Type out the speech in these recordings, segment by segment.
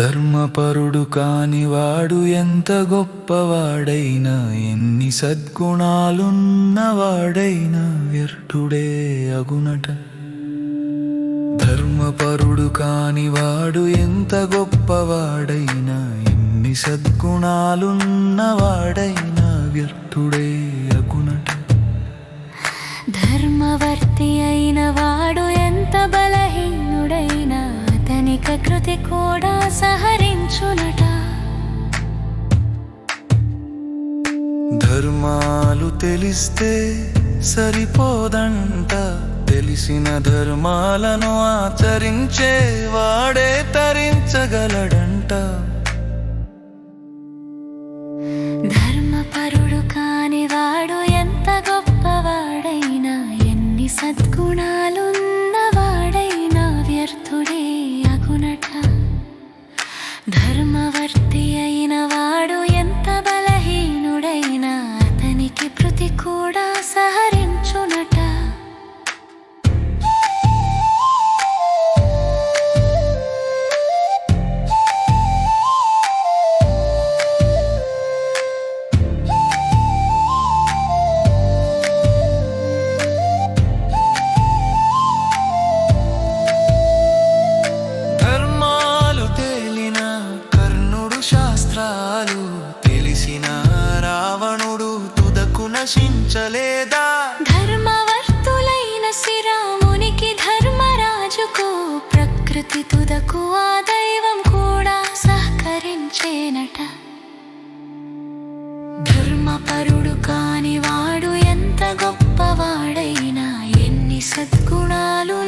ధర్మపరుడు కానివాడు ఎంత గొప్పవాడైనా ఎన్ని సద్గుణాలున్నవాడైనా వ్యర్థుడే అగునట. ధర్మపరుడు కానివాడు ఎంత గొప్పవాడైనా ఎన్ని సద్గుణాలున్నవాడైనా వ్యర్థుడే అతని కృతి కూడా సహరించునట. ధర్మాలు తెలిస్తే సరిపోదంట. తెలిసిన ధర్మాలను ఆచరించే వాడే తరించగలడంట. ధర్మపరుడు కాని వాడు ఎంత గొప్పవాడైనా ఎన్ని సద్గుణాలున్నవాడైనా వ్యర్థుడే. నశించలేదా ధర్మవర్తులైన శ్రీరామునికి ధర్మరాజుకు ప్రకృతి తుదకు ఆ దైవం కూడా సహకరించేనట. ధర్మపరుడు కాని వాడు ఎంత గొప్పవాడైనా ఎన్ని సద్గుణాలు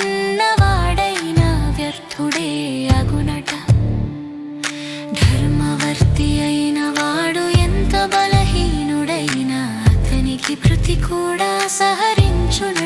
కూడా సహరించును.